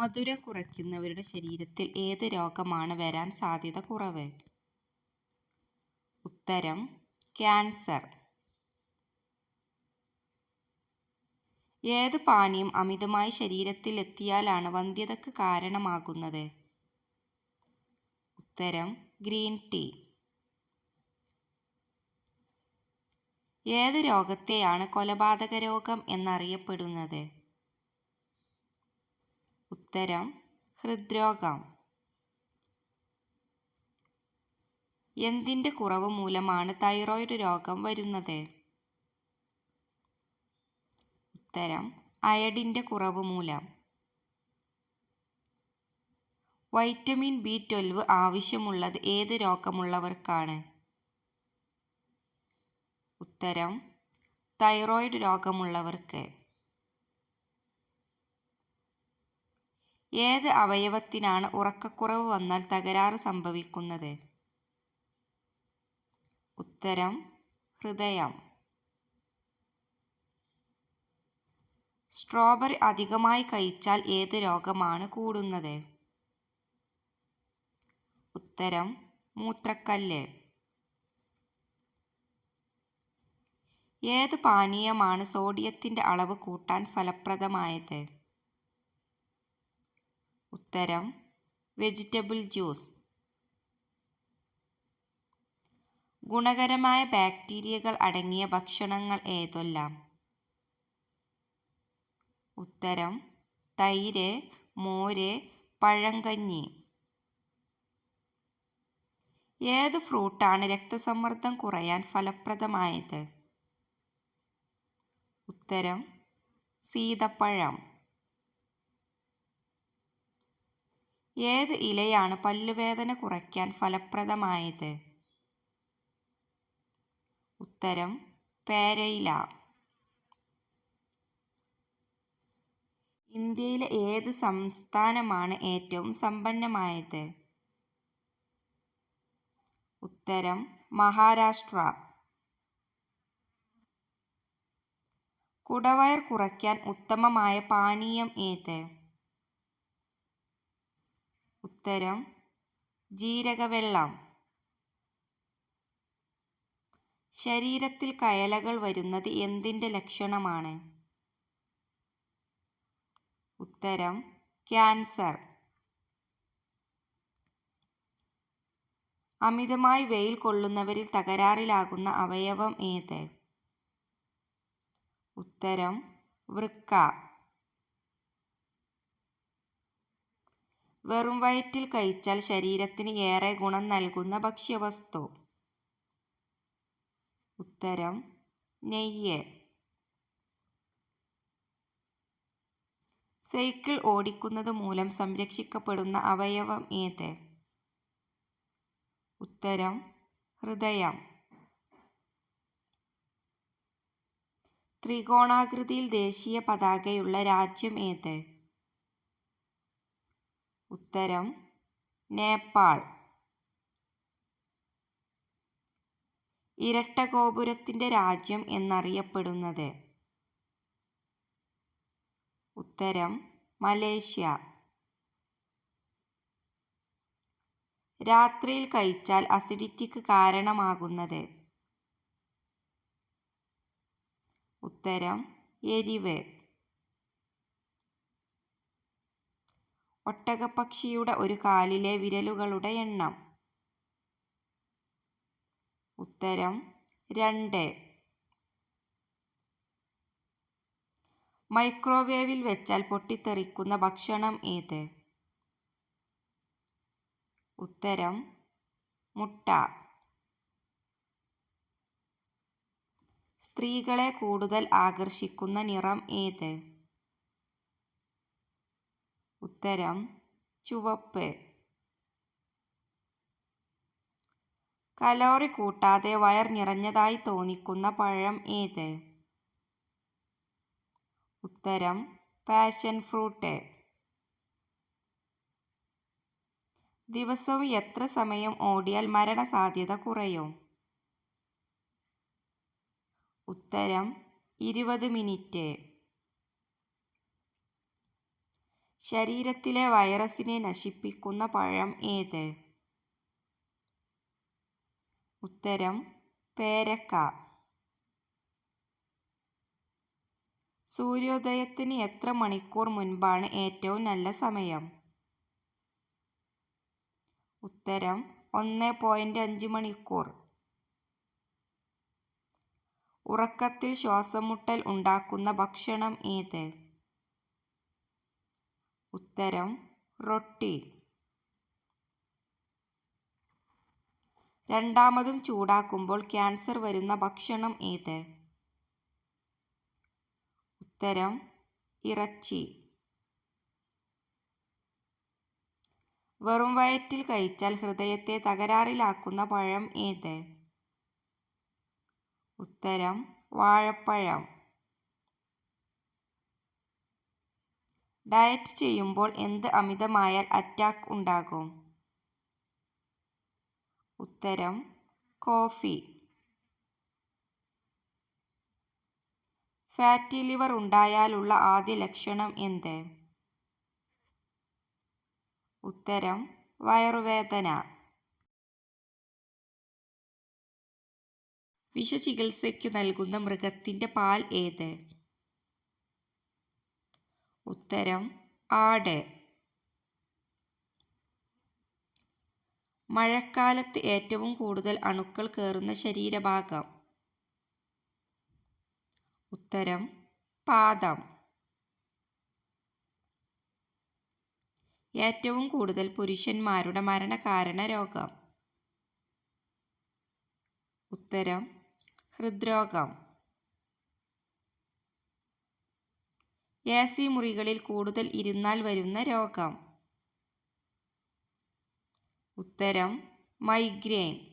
മധുരം കുറയ്ക്കുന്നവരുടെ ശരീരത്തിൽ ഏത് രോഗമാണ് വരാൻ സാധ്യത കുറവ്? ഉത്തരം ക്യാൻസർ. ഏത് പാനീയം അമിതമായി ശരീരത്തിൽ എത്തിയാലാണ് വന്ധ്യതക്ക് കാരണമാകുന്നത്? ഉത്തരം ഗ്രീൻ ടീ. ഏത് രോഗത്തെയാണ് കൊലപാതക രോഗം എന്നറിയപ്പെടുന്നത്? ഉത്തരം ഹൃദ്രോഗം. എന്തിന്റെ കുറവ് മൂലമാണ് തൈറോയിഡ് രോഗം വരുന്നത്? ഉത്തരം അയഡിന്റെ കുറവ് മൂലം. വൈറ്റമിൻ ബി ട്വൽവ് ആവശ്യമുള്ളത് ഏത് രോഗമുള്ളവർക്കാണ്? ഉത്തരം തൈറോയിഡ് രോഗമുള്ളവർക്ക്. ഏത് അവയവത്തിനാണ് ഉറക്കക്കുറവ് വന്നാൽ തകരാറ് സംഭവിക്കുന്നത്? ഉത്തരം ഹൃദയം. സ്ട്രോബെറി അധികമായി കഴിച്ചാൽ ഏത് രോഗമാണ് കൂടുന്നത്? ഉത്തരം മൂത്രക്കല്ല്. ഏത് പാനീയമാണ് സോഡിയത്തിന്റെ അളവ് കൂട്ടാൻ ഫലപ്രദമായത്? ഉത്തരം വെജിറ്റബിൾ ജ്യൂസ്. ഗുണകരമായ ബാക്ടീരിയകൾ അടങ്ങിയ ഭക്ഷണങ്ങൾ ഏതെല്ലാം? ഉത്തരം തൈര്, മോര്, പഴങ്കഞ്ഞി. ഏത് ഫ്രൂട്ടാണ് രക്തസമ്മർദ്ദം കുറയാൻ ഫലപ്രദമായത്? ഉത്തരം സീതപ്പഴം. ഏത് ഇലയാണ് പല്ലുവേദന കുറയ്ക്കാൻ ഫലപ്രദമായത്? ഉത്തരം പേരയില. ഇന്ത്യയിലെ ഏത് സംസ്ഥാനമാണ് ഏറ്റവും സമ്പന്നമായത്? ഉത്തരം മഹാരാഷ്ട്ര. കുടവയർ കുറയ്ക്കാൻ ഉത്തമമായ പാനീയം ഏത്? ഉത്തരം ജീരകവെള്ളം. ശരീരത്തിൽ കയലകൾ വരുന്നത് എന്തിന്റെ ലക്ഷണമാണ്? ഉത്തരം ക്യാൻസർ. അമിതമായി വെയിൽ കൊള്ളുന്നവരിൽ തകരാറിലാകുന്ന അവയവം ഏത്? ഉത്തരം വൃക്ക. വെറും വയറ്റിൽ കഴിച്ചാൽ ശരീരത്തിന് ഏറെ ഗുണം നൽകുന്ന ഭക്ഷ്യവസ്തു? ഉത്തരം നെയ്യ്. സൈക്കിൾ ഓടിക്കുന്നത് മൂലം സംരക്ഷിക്കപ്പെടുന്ന അവയവം ഏത്? ഉത്തരം ഹൃദയം. ത്രികോണാകൃതിയിൽ ദേശീയ പതാകയുള്ള രാജ്യം ഏത്? ഉത്തരം നേപ്പാൾ. ഇരട്ടഗോപുരത്തിന്റെ രാജ്യം എന്നറിയപ്പെടുന്നത്? ഉത്തരം മലേഷ്യ. രാത്രിയിൽ കഴിച്ചാൽ അസിഡിറ്റിക്ക് കാരണമാകുന്നത്? ഉത്തരം എരിവ്. ഒട്ടകപ്പക്ഷിയുടെ ഒരു കാലിലെ വിരലുകളുടെ എണ്ണം? ഉത്തരം രണ്ട്. മൈക്രോവേവിൽ വെച്ചാൽ പൊട്ടിത്തെറിക്കുന്ന ഭക്ഷണം ഏത്? ഉത്തരം മുട്ട. സ്ത്രീകളെ കൂടുതൽ ആകർഷിക്കുന്ന നിറം ഏത്? ഉത്തരം ചുവപ്പ്. കലോറി കൂട്ടാതെ വയർ നിറഞ്ഞതായി തോന്നിക്കുന്ന പഴം ഏത്? ഉത്തരം പാഷൻ ഫ്രൂട്ട്. ദിവസവും എത്ര സമയം ഓടിയാൽ മരണസാധ്യത കുറയും? ഉത്തരം ഇരുപത് മിനിറ്റ്. ശരീരത്തിലെ വൈറസിനെ നശിപ്പിക്കുന്ന പഴം ഏത്? ഉത്തരം പേരക്ക. സൂര്യോദയത്തിന് എത്ര മണിക്കൂർ മുൻപാണ് ഏറ്റവും നല്ല സമയം? ഉത്തരം ഒന്ന് പോയിന്റ് അഞ്ച് മണിക്കൂർ. ഉറക്കത്തിൽ ശ്വാസമുട്ടൽ ഉണ്ടാക്കുന്ന ഭക്ഷണം ഏത്? ഉത്തരം റൊട്ടി. രണ്ടാമതും ചൂടാക്കുമ്പോൾ ക്യാൻസർ വരുന്ന ഭക്ഷണം ഏത്? ഉത്തരം ഇറച്ചി. വെറും വയറ്റിൽ കഴിച്ചാൽ ഹൃദയത്തെ തകരാറിലാക്കുന്ന പഴം ഏത്? ഉത്തരം വാഴപ്പഴം. ഡയറ്റ് ചെയ്യുമ്പോൾ എന്ത് അമിതമായാൽ അറ്റാക്ക് ഉണ്ടാകും? ഉത്തരം കോഫി. ഫാറ്റി ലിവർ ഉണ്ടായാലുള്ള ആദ്യ ലക്ഷണം എന്ത്? ഉത്തരം വയറുവേദന. വിഷചികിത്സയ്ക്ക് നൽകുന്ന മൃഗത്തിന്റെ പാൽ ഏത്? ഉത്തരം ആട്. മഴക്കാലത്ത് ഏറ്റവും കൂടുതൽ അണുക്കൾ കയറുന്ന ശരീരഭാഗം. ഉത്തരം പാദം. ഏറ്റവും കൂടുതൽ പുരുഷന്മാരുടെ മരണകാരണ രോഗം. ഉത്തരം ഹൃദ്രോഗം. എ സി മുറികളിൽ കൂടുതൽ ഇരുന്നാൽ വരുന്ന രോഗം. ഉത്തരം മൈഗ്രെയിൻ.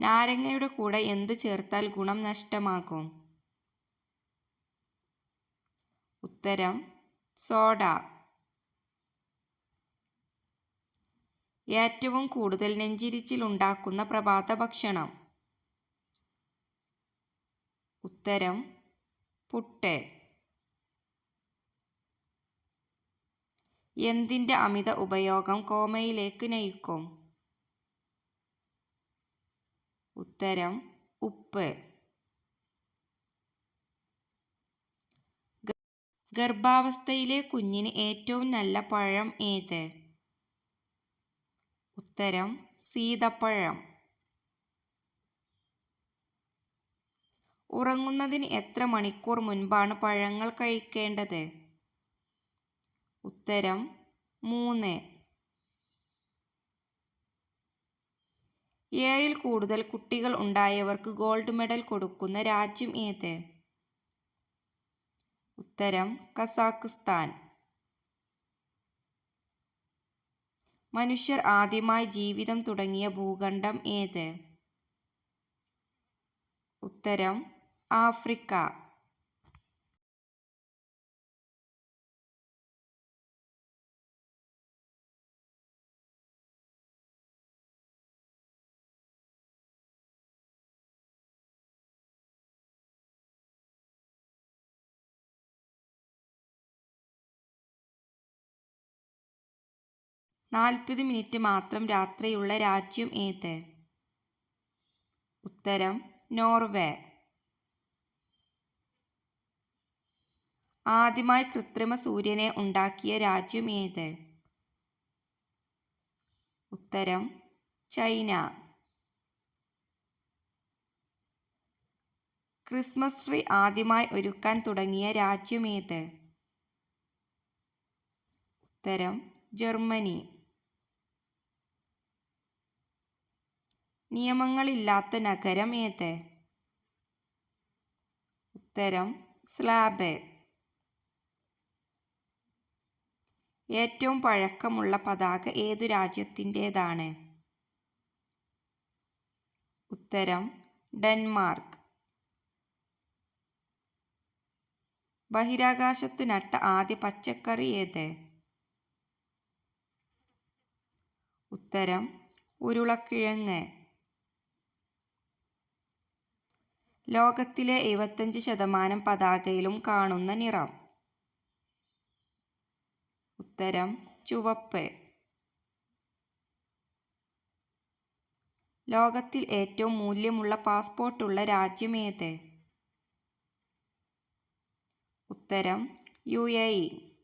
നാരങ്ങയുടെ കൂടെ എന്ത് ചേർത്താൽ ഗുണം നഷ്ടമാകും? ഉത്തരം സോഡ. ഏറ്റവും കൂടുതൽ നെഞ്ചിരിച്ചിൽ ഉണ്ടാക്കുന്ന പ്രഭാത ഭക്ഷണം. ഉത്തരം പുട്ട് എന്തിന്റെ അമിത ഉപയോഗം കോമയിലേക്ക് നയിക്കും? ഉത്തരം ഉപ്പ്. ഗർഭാവസ്ഥയിലെ കുഞ്ഞിന് ഏറ്റവും നല്ല പഴം ഏത്? ഉത്തരം സീതപ്പഴം. ഉറങ്ങുന്നതിന് എത്ര മണിക്കൂർ മുൻപാണ് പഴങ്ങൾ കഴിക്കേണ്ടത്? ഉത്തരം മൂന്ന്. ഏഴിൽ കൂടുതൽ കുട്ടികൾ ഉണ്ടായവർക്ക് ഗോൾഡ് മെഡൽ കൊടുക്കുന്ന രാജ്യം ഏത്? ഉത്തരം കസാഖിസ്ഥാൻ മനുഷ്യർ ആദ്യമായി ജീവിതം തുടങ്ങിയ ഭൂഖണ്ഡം ഏത്? ഉത്തരം ആഫ്രിക്ക. നാൽപ്പത് മിനിറ്റ് മാത്രം രാത്രിയുള്ള രാജ്യം ഏത്? ഉത്തരം നോർവേ. ആദ്യമായി കൃത്രിമ സൂര്യനെ ഉണ്ടാക്കിയ രാജ്യം ഏത്? ഉത്തരം ചൈന. ക്രിസ്മസ് ട്രീ ആദ്യമായി ഒരുക്കാൻ തുടങ്ങിയ രാജ്യം ഏത്? ഉത്തരം ജർമ്മനി. നിയമങ്ങളില്ലാത്ത നഗരം ഏത്? ഉത്തരം സ്ലാബ്. ഏറ്റവും പഴക്കമുള്ള പതാക ഏതു രാജ്യത്തിന്റേതാണ്? ഉത്തരം ഡെൻമാർക്ക്. ബഹിരാകാശത്ത് നട്ട ആദ്യ പച്ചക്കറി ഏത്? ഉത്തരം ഉരുളക്കിഴങ്ങ്. ലോകത്തിലെ എഴുപത്തഞ്ച് ശതമാനം പതാകയിലും കാണുന്ന നിറം. ഉത്തരം ചുവപ്പ്. ലോകത്തിൽ ഏറ്റവും മൂല്യമുള്ള പാസ്പോർട്ടുള്ള രാജ്യമേത്? ഉത്തരം യു എ ഇ.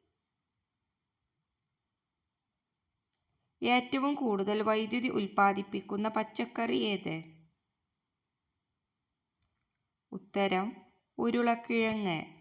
ഏറ്റവും കൂടുതൽ വൈദ്യുതി ഉൽപ്പാദിപ്പിക്കുന്ന പച്ചക്കറി ഏത്? ഉത്തരം ഉരുളക്കിഴങ്ങ്.